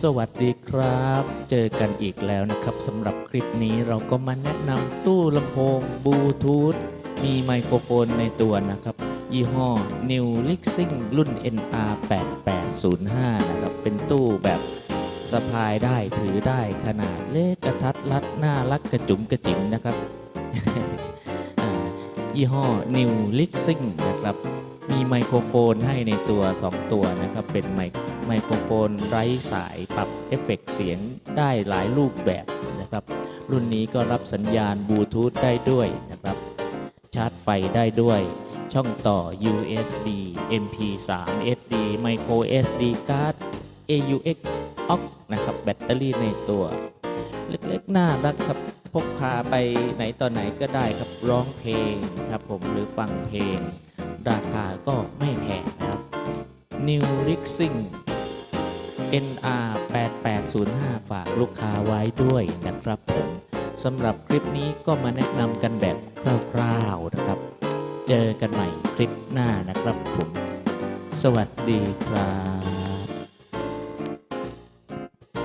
สวัสดีครับ เจอกันอีกแล้วนะครับสำหรับคลิปนี้เราก็มาแนะนำตู้ลำโพงบลูทูธมีไมโครโฟนในตัวนะครับ ยี่ห้อ New Lixing รุ่น NR 8805 นะครับ เป็นตู้แบบสะพายได้ถือได้ขนาดเล็กกระทัดรัดน่ารักกระจุ๋มกระจิ๋มนะครับ ยี่ห้อ New Lixing นะครับ มีไมโครโฟนให้ในตัว 2 ตัวนะครับ เป็นไมไมโครโฟนไร้สายปรับเอฟเฟกต์เสียงได้หลายรูปแบบนะครับ รุ่นนี้ก็รับสัญญาณบลูทูธได้ด้วยนะครับ ชาร์จไฟได้ด้วย ช่องต่อ USB MP3 SD Micro SD card AUX aux นะครับ แบตเตอรี่ในตัว เล็กๆ น่ารักครับ พกพาไปไหนต่อไหนก็ได้ครับ ร้องเพลงครับผมหรือฟังเพลง ราคาก็ไม่แพงนะครับ New Rixing NR 8805 ฝากลูกค้าไว้ด้วยนะครับผมสำหรับคลิปนี้ก็มาแนะนำกันแบบคร่าวๆนะครับ เจอกันใหม่คลิปหน้านะครับผม สวัสดีครับ